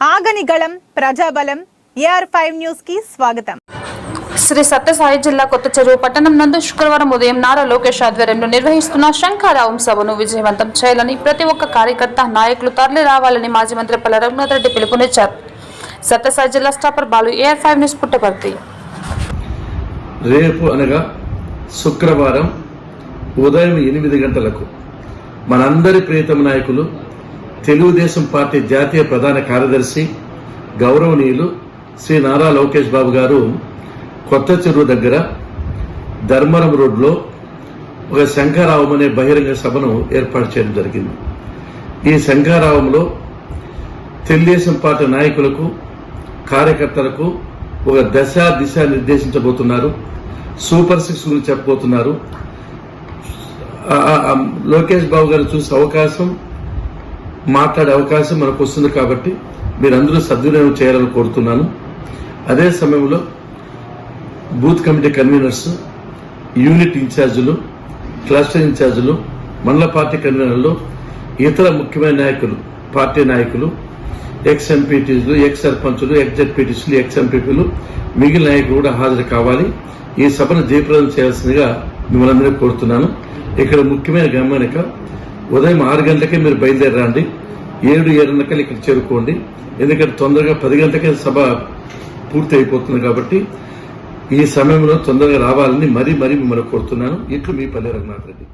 ప్రజని గళం ప్రజాబలం AR five న్యూస్కి స్వాగతం. శ్రీ సత్యసాయి జిల్లా కొత్త చెరువు పట్టణం నందు శుక్రవారం ఉదయం నారా లోకేష్ ఆధ్వర్యంలో నిర్వహిస్తున్న శంఖారావం సభను విజయవంతం చేయాలని ప్రతి ఒక్క కార్యకర్త నాయకులు తరలి రావాలని మాజీ మంత్రి పల్ల రఘునాథ్ రెడ్డి పిలుపునిచ్చారు. సత్యసాయి జిల్లా staffer Balu AR five news Puttaparthi. రేపు అనగా శుక్రవారం ఉదయం ఎనిమిది గంటలకు మనందరి ప్రియతమ నాయకులు తెలుగుదేశం పార్టీ జాతీయ ప్రధాన కార్యదర్శి గౌరవనీయులు శ్రీ నారా లోకేష్ బాబు గారు కొత్త చెరువు దగ్గర ధర్మరం రోడ్లో ఒక శంఖారావం అనే బహిరంగ సభను ఏర్పాటు చేయడం జరిగింది. ఈ శంఖారావంలో తెలుగుదేశం పార్టీ నాయకులకు కార్యకర్తలకు ఒక దశ దిశ నిర్దేశించబోతున్నారు. సూపర్ సిక్స్ గురించి చెప్పబోతున్నారు. లోకేష్ బాబు గారు చూసే అవకాశం మాట్లాడే అవకాశం మనకు వస్తుంది కాబట్టి మీరందరూ సద్వినియోగం చేయాలని కోరుతున్నాను. అదే సమయంలో బూత్ కమిటీ కన్వీనర్స్ యూనిట్ ఇన్ఛార్జీలు క్లస్టర్ ఇన్ఛార్జీలు మండల పార్టీ కన్వీనర్లు ఇతర ముఖ్యమైన నాయకులు పార్టీ నాయకులు ఎక్స్ ఎంపీటీలు ఎక్స్ సర్పంచులు ఎక్స్ జెడ్పీటీసీలు ఎక్స్ ఎంపీపీలు మిగిలిన నాయకులు కూడా హాజరు కావాలి. ఈ సభను జయప్రదం చేయాల్సిందిగా మిమ్మల్ని కోరుతున్నాను. ఇక్కడ ముఖ్యమైన గమనిక ఉదయం ఆరు గంటలకే మీరు బయలుదేరండి. ఏడు ఏడున్నకలు ఇక్కడ చేరుకోండి. ఎందుకంటే తొందరగా పది గంటలకే సభ పూర్తి అయిపోతుంది కాబట్టి ఈ సమయంలో తొందరగా రావాలని మరీ మరీ మిమ్మల్ని కోరుతున్నాను. ఇట్లు మీ పల్లె రఘునాథ్ రెడ్డి.